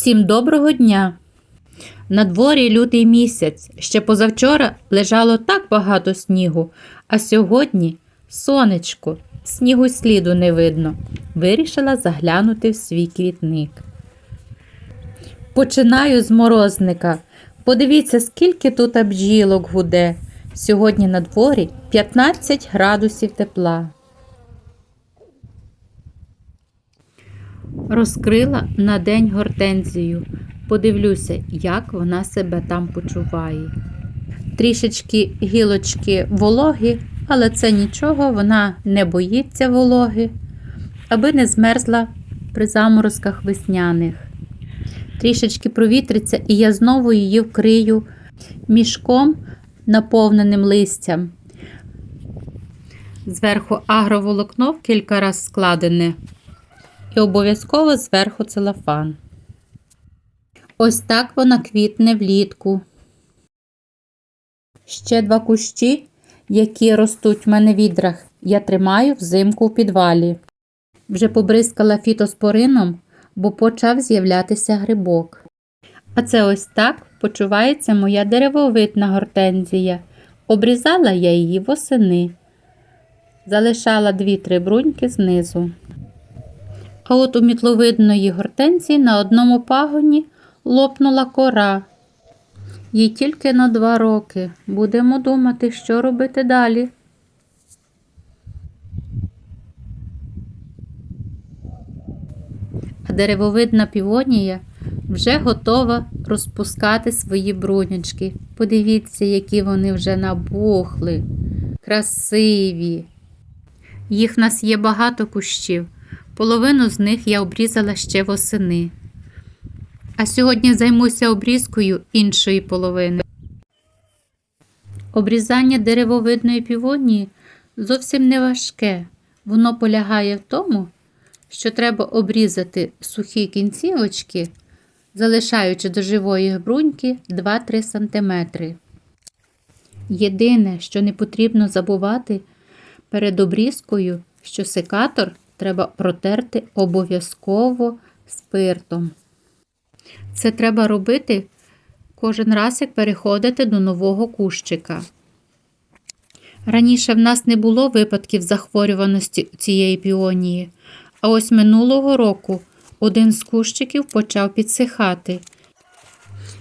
Всім доброго дня! На дворі лютий місяць. Ще позавчора лежало так багато снігу, а сьогодні сонечко, снігу сліду не видно. Вирішила заглянути в свій квітник. Починаю з морозника. Подивіться, скільки тут бджілок гуде. Сьогодні на дворі 15 градусів тепла. Розкрила на день гортензію. Подивлюся, як вона себе там почуває. Трішечки гілочки вологі, але це нічого, вона не боїться вологи, аби не змерзла при заморозках весняних. Трішечки провітриться, і я знову її вкрию мішком, наповненим листям. Зверху агроволокно кілька разів складене. І обов'язково зверху целофан. Ось так вона квітне влітку. Ще два кущі, які ростуть в мене в відрах, я тримаю взимку в підвалі. Вже побризкала фітоспорином, бо почав з'являтися грибок. А це ось так почувається моя деревовидна гортензія. Обрізала я її восени. Залишала дві-три бруньки знизу. А от у мітловидної гортензії на одному пагоні лопнула кора. Їй тільки на два роки. Будемо думати, що робити далі. А деревовидна півонія вже готова розпускати свої брунячки. Подивіться, які вони вже набухли, красиві. Їх в нас є багато кущів. Половину з них я обрізала ще восени. А сьогодні займуся обрізкою іншої половини. Обрізання деревовидної півонії зовсім не важке. Воно полягає в тому, що треба обрізати сухі кінцівочки, залишаючи до живої бруньки 2-3 см. Єдине, що не потрібно забувати перед обрізкою, що секатор треба протерти обов'язково спиртом. Це треба робити кожен раз, як переходите до нового кущика. Раніше в нас не було випадків захворюваності цієї піонії, а ось минулого року один з кущиків почав підсихати.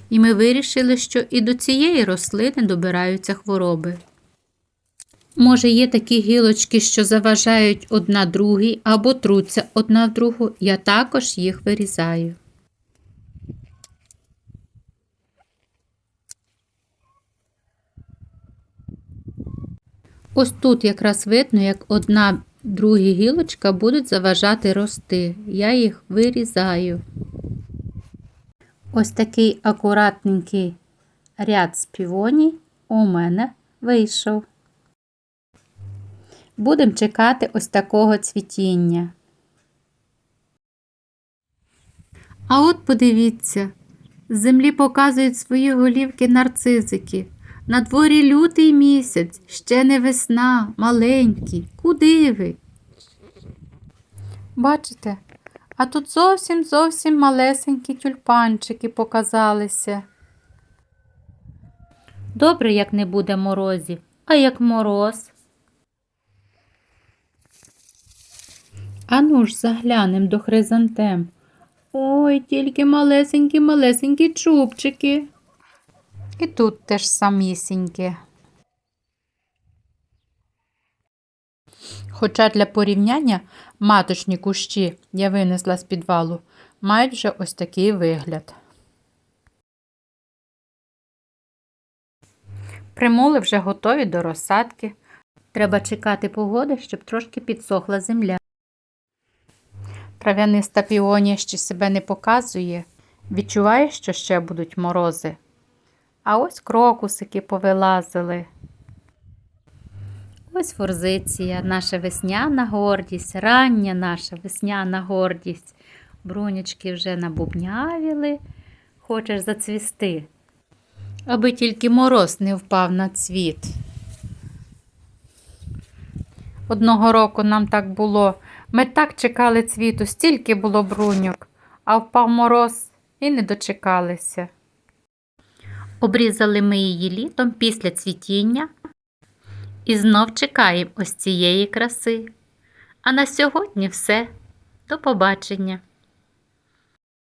І ми вирішили, що і до цієї рослини добираються хвороби. Може, є такі гілочки, що заважають одна другій або труться одна в другу, я також їх вирізаю. Ось тут якраз видно, як одна другі гілочка будуть заважати рости. Я їх вирізаю. Ось такий акуратненький ряд з півоній у мене вийшов. Будемо чекати ось такого цвітіння. А от подивіться, з землі показують свої голівки нарцизики. На дворі лютий місяць, ще не весна, маленькі. Куди ви? Бачите? А тут зовсім зовсім малесенькі тюльпанчики показалися. Добре, як не буде морозів, а як мороз. Ану ж заглянем до хризантем. Ой, тільки малесенькі малесенькі чубчики. І тут теж самісіньке. Хоча для порівняння маточні кущі я винесла з підвалу, мають вже ось такий вигляд. Примули вже готові до розсадки. Треба чекати погоди, щоб трошки підсохла земля. Трав'яниста піонія ще себе не показує. Відчуває, що ще будуть морози. А ось крокусики повилазили. Ось форзиція, наша весняна гордість, рання наша весняна гордість. Брунячки вже набубнявіли, хочеш зацвісти, аби тільки мороз не впав на цвіт. Одного року нам так було. Ми так чекали цвіту, стільки було бруньок, а впав мороз і не дочекалися. Обрізали ми її літом після цвітіння і знов чекаємо ось цієї краси. А на сьогодні все. До побачення!